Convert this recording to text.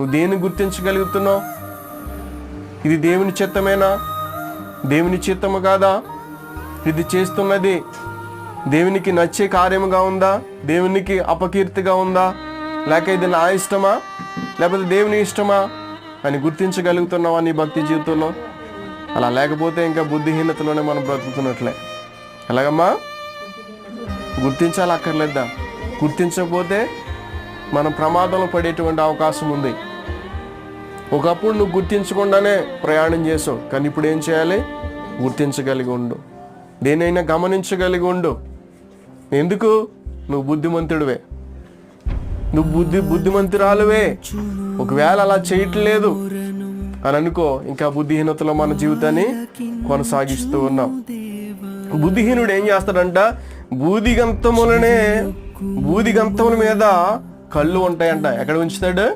నువ్వు దేన్ని గుర్తించగలుగుతున్నావు? ఇది దేవుని చిత్తమేనా? దేవుని చిత్తము కాదా? ఇది చేస్తున్నది దేవునికి నచ్చే కార్యముగా ఉందా? దేవునికి అపకీర్తిగా ఉందా? లేక ఇది నా ఇష్టమా? లేకపోతే దేవుని ఇష్టమా? అని గుర్తించగలుగుతున్నావా నీ భక్తి జీవితంలో? అలా లేకపోతే ఇంకా బుద్ధిహీనతలోనే మనం బ్రతుకుతున్నట్లే. ఎలాగమ్మా? గుర్తించాలి అక్కర్లేదా? గుర్తించకపోతే మనం ప్రమాదంలో పడేటువంటి అవకాశం ఉంది. ఒకప్పుడు నువ్వు గుర్తించకుండానే ప్రయాణం చేసావు. కానీ ఇప్పుడు ఏం చేయాలి? గుర్తించగలిగి ఉండు. దేనైనా గమనించగలిగి ఉండు. ఎందుకు? నువ్వు బుద్ధిమంతుడివే. నువ్వు బుద్ధి బుద్ధిమంతురాలువే. ఒకవేళ అలా చేయట్లేదు అని అనుకో ఇంకా బుద్ధిహీనతలో మన జీవితాన్ని కొనసాగిస్తూ ఉన్నాం బుద్ధిహీనుడు ఏం చేస్తాడంట? బూదిగంతములనే బూదిగంతముల మీద కళ్ళు ఉంటాయంట. ఎక్కడ ఉంచుతాడు?